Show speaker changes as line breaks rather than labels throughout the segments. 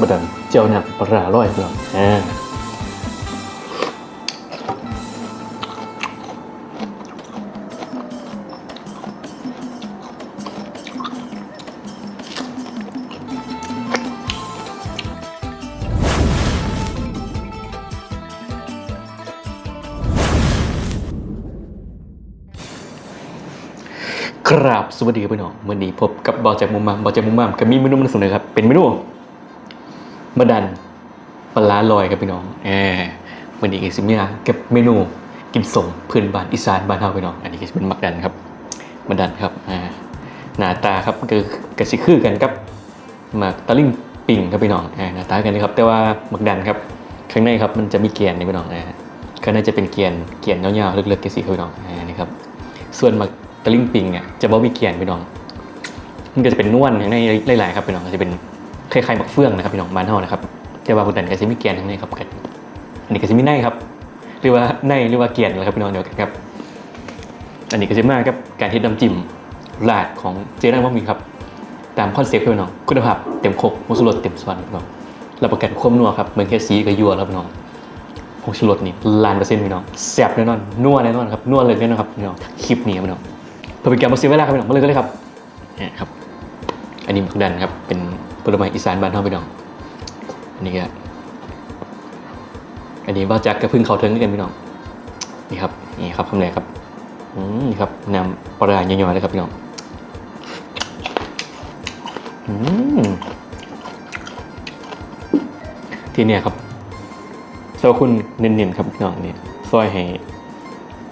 บดันเจียวหนักปลาร้อยพี่น้องอ่าครับสวัสดีครับพี่น้องวันนี้พบกับบอจากมุมมามบอจากมุมมามก็มีเมนูมาเสนอครับ เป็นเมนู บดันปลาลอยครับพี่น้องแหมวันนี้ก็สิมีนะกับเมนูกินส่งพื้นบ้านอีสานบ้านเฮาพี่น้อง อันนี้ก็จะเป็นมักดันครับมักดันครับอ่าหน้าตาครับก็กระสิคือกันครับหมากตะลิ่งปิ่งครับพี่น้องอ่าหน้าตากันเลยครับ แต่ว่ามักดันครับข้างในครับมันจะมีเกียนนี่พี่น้องอ่าข้างในจะเป็นเกียนเกียนยาวๆเล็กๆกระสิครับพี่น้องอ่านี่ครับส่วนหมักตะลิ่งปิงเนี่ยจะบ่มีเกียนพี่น้อง มันก็จะเป็นนวลอย่างในหลายๆครับพี่น้องจะเป็น คล้ายๆหมักเฟืองนะครับพี่น้องบ้านเฮานะครับแต่ว่าคุณดันก็จะมีเกียนทั้งนี้ครับกันอันนี้ก็จะมีในครับหรือว่าในหรือว่าเกียนนะครับพี่น้องเดียวกันครับ อันนี้ก็จะมากับการเฮ็ดน้ำจิ้มราดของเจนันว่ามีครับ ตามคอนเซ็ปต์พี่น้องคุณภาพเต็มครบมุสรสเต็มส่วนพี่น้องรับประกันความนัวครับเหมือนแค่สีกับยัวแล้วพี่น้องผงชูรสนี่ล้านเปอร์เซ็นต์พี่น้องแซ่บแน่นอนนัวแน่นอนครับนัวเลยแน่นอนครับพี่น้องคลิปนี้พี่น้องเพื่อเป็นการมาซื้อเวลาครับพี่น้องมาเลยก็เลยครับนี่ครับ อันนี้มักดันครับ เป็นผลไม้อีสานบ้านเฮาพี่น้อง อันนี้ก็อันนี้ว่าจักกระพึ่งเขาเทิงด้วยกันพี่น้อง นี่ครับ นี่ครับคำแรกครับ อืมนี่ครับน้ำปลาร้าย่อยๆเลยครับพี่น้อง อืมที่เนี่ยครับเจ้าคุณเน้นๆครับพี่น้องเนี่ซอยให้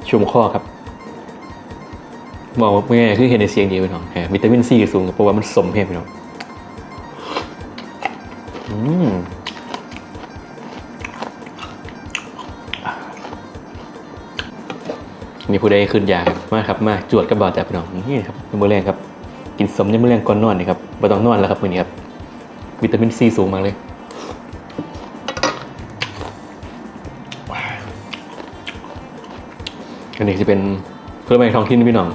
ชุ่มคอครับ บอกว่าง่ายๆคือเห็นในเสียงเดียวพี่น้องแหมวิตามินซีสูงเพราะว่ามันสมเพศพี่น้องอืมมีผู้ใดขึ้นยาครับมาครับมาจวดกับบอดจากพี่น้องนี่ครับมื้อแรงครับ กินสมยามมื้อแรงก่อนนอนนี่ครับบ่ต้องนอนแล้วครับมื้อนี้ครับ วิตามินซีสูงมากเลยอันนี้จะเป็นผลไม้ท้องถิ่นพี่น้อง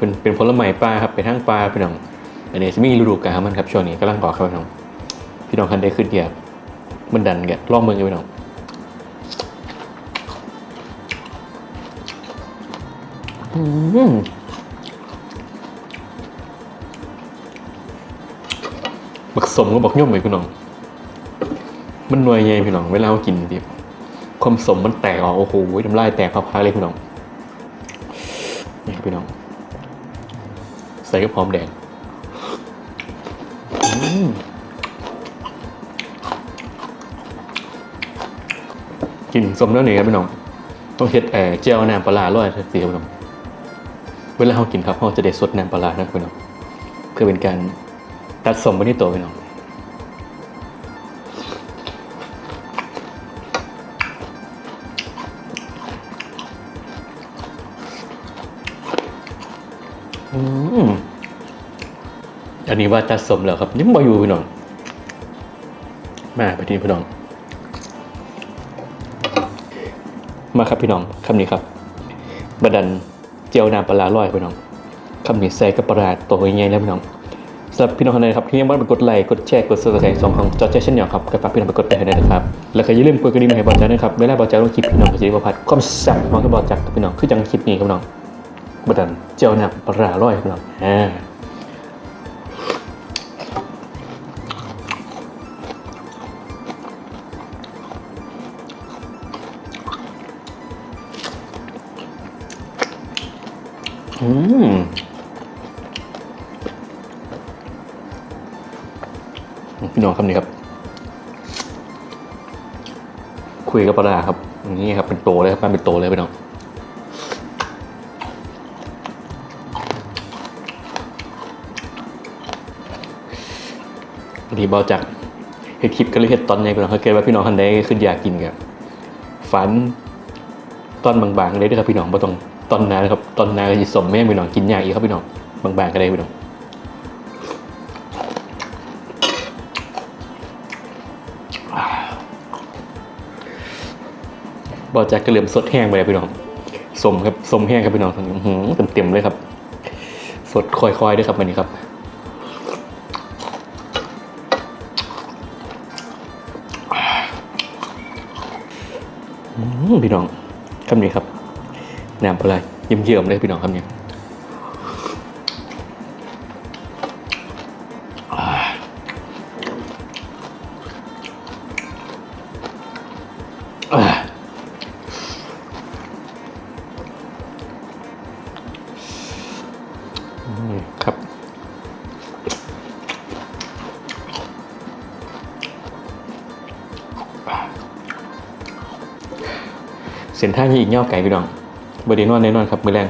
เป็นเป็นผลไม้ป่าครับเป็นทั้งปลาพี่น้องอันนี้จะมีฤดูกาลมันครับช่วงนี้กำลังออกครับพี่น้องพี่น้องคันได้ขึ้นเดียบมันดันแกล่องเมืองกันพี่น้องอืมบักสมก็บักย่อมเลยพี่น้อง มันหน่วยใหญ่พี่น้องเวลาเรากินดิความสมมันแตกออกโอ้โหน้ำลายแตกพักๆเลยพี่น้องนี่ครับพี่น้อง ใส่กระพร้อมแดงกลินสมน้ำเหนี่ครับพี่น้องต้องเฮ็ดเอ่อเจลน้ำปลาร้อยเสียพี่น้องเวลาเรากินครับเราจะได้สดน้ำปลาร้านะพี่น้องเพื่อเป็นการตัดสมไปที่ตัวพี่น้อง อืมอันนี้ว่าตัดสมแล้วครับยังบอยู่พี่น้องมาไปทีพี่น้อง มาครับพี่น้องคำนี้ครับบดันเจียวน้ำปลาลอยพี่น้องคำนี้ใส่กับปลาร้าตัวใหญ่ๆแล้วพี่น้องสำหรับพี่น้องคนไหนครับที่ยังไม่ได้กดไลค์กดแชร์กดซับสไครต์สองของจอแจ๊เช่นเดียวครับก็ฝากพี่น้องไปกดไลค์ให้ด้วยนะครับแล้วก็อย่าลืมกดกระดิ่งให้บอลจักนะครับเวลาบอลจักลงคลิปพี่น้องก็จะได้ประพัดความแซ่บของกับบอลจักกับพี่น้องคือจังคลิปนี้ครับพี่น้อง บดันเจียวหนักปลาร้อยครับเราอ่าอืมพี่น้องคำนี้ครับ คุยกับปลาครับอย่างนี้ครับเป็นโตเลยครับมาเป็นโตเลยพี่น้อง ทีเบาจากเฮ็ดคลิปก็เลยเฮ็ดตอนใหญ่กว่าเขาเกิดว่าพี่น้องคันใดขึ้นอยากกินกับฝันตอนบางๆเลยเด้อครับพี่น้องบ่ต้องตอนนานะครับตอนนาก็สิสมแม่พี่น้องกินยากอีกครับพี่น้องบางๆก็ได้พี่น้องบอจากก็เริ่มสดแห้งไปแล้วพี่น้องสมครับสมแห้งครับพี่น้องอื้อหือเต็มๆเลยครับ สดค่อยๆด้วยครับวันนี้ครับ พี่น้องคำนี้ครับน้ำปลาไหลเยี่ยมๆเลยพี่น้องคำนี้อ่าอ่าอืมครับ เส้นทางยังอีกเง่าวไก่พี่น้องบดีนอนแน่นอนครับมือแรง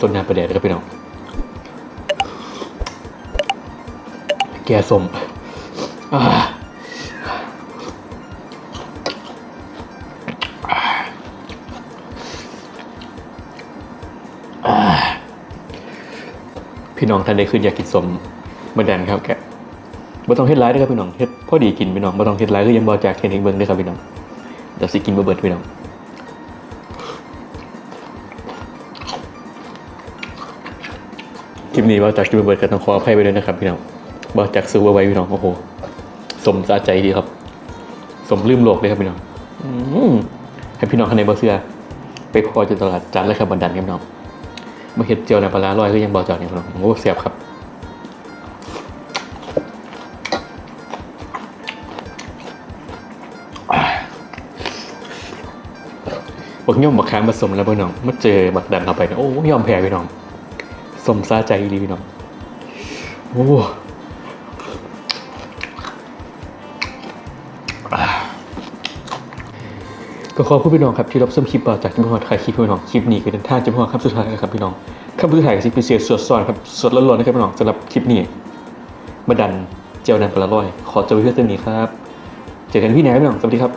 ต้นน้ำประเดี๋ยวครับพี่น้องแก่สมอ่า พี่น้องท่านใดขึ้นอยากกินสมมาดันครับแกบ่ต้องเฮ็ดร้ายเด้อครับพี่น้องเฮ็ดพอดีกินพี่น้องบ่ต้องเฮ็ดร้ายคือยังบ่จากเฮ็ดให้เบิ่งด้อครับพี่น้องเดี๋ยวสิกินบ่เบิดพี่น้องคลิปนี้บ่จากกินบ่เบิดก็ต้องขออภัยไปด้วยนะครับพี่น้องบ่จากซื้อไว้พี่น้องโอ้โหสมสะใจดีครับ สมลืมโลกเลยครับพี่น้องให้พี่น้องท่านใดบ่เชื่อไปพอจะตลาดจัดเลยครับบันดันครับพี่น้อง มาเห็ดเจียวในปลาร้าลอยก็ยังบอกจอดนี่ครับโอ้เสียบครับบักย่อมบักค้างผสมแล้วพี่น้องมาเจอบักดันเข้าไปนี่ยโอ้ยอมแพ้พี่น้องสมซาใจดีพี่น้องโอ้ ก็ขอพูดพี่น้องครับที่รับชมคลิปต่อจากที่พี่น้องถ่ายคลิปพี่น้องคลิปนี้คือเดินทางจะพี่น้องครับสุดท้ายนะครับพี่น้องคำพูดถ่ายกับซิปเสียสดซ้อนครับสดร้อนๆนะครับพี่น้องสำหรับคลิปนี้มาดันเจลนันปลาลอย ขอจบไว้เพื่อนเท่านี้ครับเจอกันพี่แหนพี่น้องสวัสดีครับ